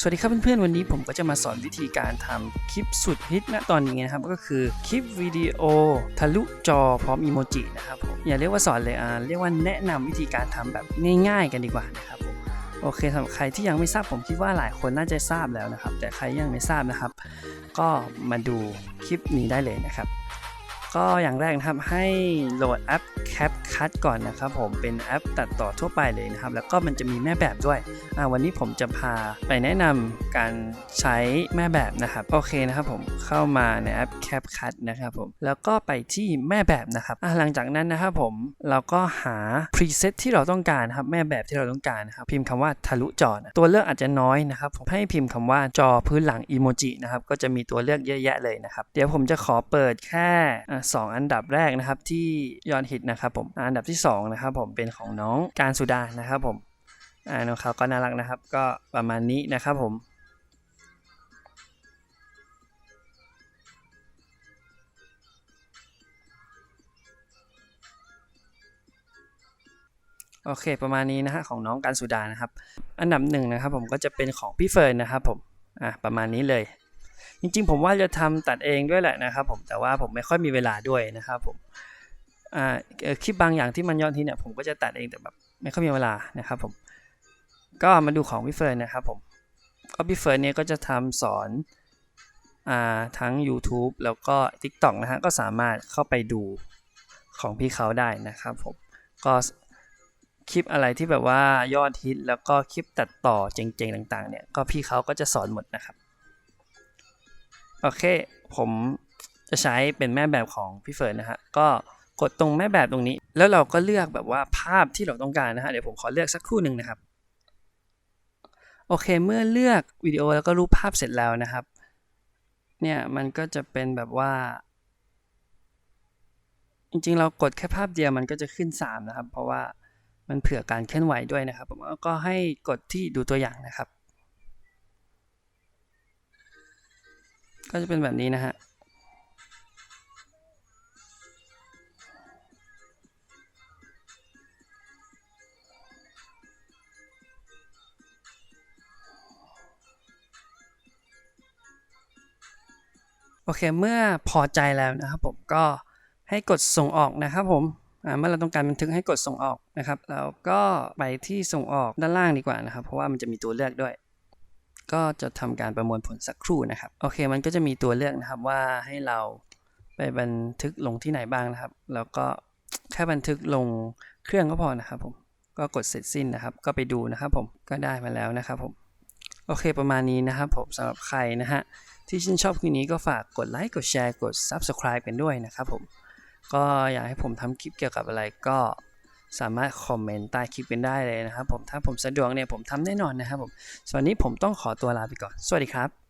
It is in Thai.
สวัสดีครับเพื่อนๆ วันนี้ผมก็จะมาสอนวิธีการทำคลิปสุดฮิตณตอนนี้นะครับ ก็คือคลิปวิดีโอทะลุจอพร้อมอีโมจินะครับผมอย่าเรียกว่าสอนเลยอ่าเรียกว่าแนะนำวิธีการทำแบบง่ายๆ กันดีกว่านะครับผมโอเคสำหรับใครที่ยังไม่ทราบผมคิดว่าหลายคนน่าจะทราบแล้วนะครับ แต่ใครยังไม่ทราบนะครับ ก็มาดูคลิปนี้ได้เลยนะครับ ก็อย่างแรกนะครับให้โหลดแอป CapCut ก่อนนะครับผมเป็นแอปตัดต่อทั่วไปเลยนะครับ แล้วก็มันจะมีแม่แบบด้วยวันนี้ผมจะพาไปแนะนำการใช้แม่แบบนะครับโอเคนะครับผมเข้ามาในแอป CapCut นะครับผมแล้วก็ไปที่แม่แบบนะครับหลังจากนั้นนะครับผมเราก็หา preset ที่เราต้องการครับแม่แบบที่เราต้องการนะครับพิมพ์คำว่าทะลุจอนะตัวเลือกอาจจะน้อยนะครับผมให้พิมพ์คำว่าจอพื้นหลังอีโมจินะครับก็จะมีตัวเลือกเยอะแยะเลยนะครับเดี๋ยวผมจะขอเปิดแค่สองอันดับแรกนะครับที่ยอดฮิตนะครับผมอันดับที่สองนะครับผมเป็นของน้องการสุดานะครับผมอ่าน้องเขาก็น่ารักนะครับ ก็ประมาณนี้นะครับผมโอเค ประมาณนี้นะฮะของน้องการสุดานะครับ อันดับหนึ่งนะครับผมก็จะเป็นของพี่เฟิร์นนะครับผมอะประมาณนี้เลย จริงๆ ผมว่าจะทำตัดเองด้วยแหละนะครับผมแต่ว่าผมไม่ค่อยมีเวลาด้วยนะครับผมคลิปบางอย่างที่มันยอดที่เนี่ยผมก็จะตัดเองแต่แบบไม่ค่อยมีเวลานะครับผมก็มาดูของพี่เฟิร์นนะครับผมก็พี่เฟิร์นเนี่ยก็จะทำสอนอทั้ง YouTube แล้วก็ TikTok นะฮะก็สามารถเข้าไปดูของพี่เขาได้นะครับผมก็คลิปอะไรที่แบบว่ายอดฮิตแล้วก็คลิปตัดต่อเจ๋งๆต่างๆเนี่ยก็พี่เขาก็จะสอนหมดนะครับ โอเค ผมจะใช้เป็นแม่แบบของพี่เฟิร์นนะฮะ ก็กดตรงแม่แบบตรงนี้ แล้วเราก็เลือกแบบว่าภาพที่เราต้องการนะฮะ เดี๋ยวผมขอเลือกสักครู่หนึ่งนะครับ โอเค เมื่อเลือกวิดีโอแล้วก็รูปภาพเสร็จแล้วนะครับ เนี่ยมันก็จะเป็นแบบว่า จริงๆ เรากดแค่ภาพเดียวมันก็จะขึ้น 3 นะครับ เพราะว่ามันเผื่อการเคลื่อนไหวด้วยนะครับ ผมแล้วก็ให้กดที่ดูตัวอย่างนะครับ ก็จะเป็นแบบนี้นะฮะโอเค เมื่อพอใจแล้วนะครับผมก็ให้กดส่งออกนะครับผมเมื่อเราต้องการบันทึกให้กดส่งออกนะครับแล้วก็ไปที่ส่งออกด้านล่างดีกว่านะครับ เพราะว่ามันจะมีตัวเลือกด้วย ก็จะทำการประมวลผลสักครู่นะครับ โอเค มันก็จะมีตัวเลือกนะครับว่าให้เราไปบันทึกลงที่ไหนบ้างนะครับ แล้วก็แค่บันทึกลงเครื่องก็พอนะครับผมก็กดเสร็จสิ้นนะครับ ก็ไปดูนะครับผมก็ได้มาแล้วนะครับผมโอเคประมาณนี้นะครับผมสำหรับใครนะฮะที่ชื่นชอบคลิปนี้ก็ฝากกดไลค์กดแชร์กด Subscribe กันด้วยนะครับผมก็อยากให้ผมทำคลิปเกี่ยวกับอะไรก็ สามารถคอมเมนต์ใต้คลิปกันได้เลยนะครับผมถ้าผมสะดวกเนี่ยผมทำแน่นอนนะครับผมส่วนนี้ผมต้องขอตัวลาไปก่อน สวัสดีครับ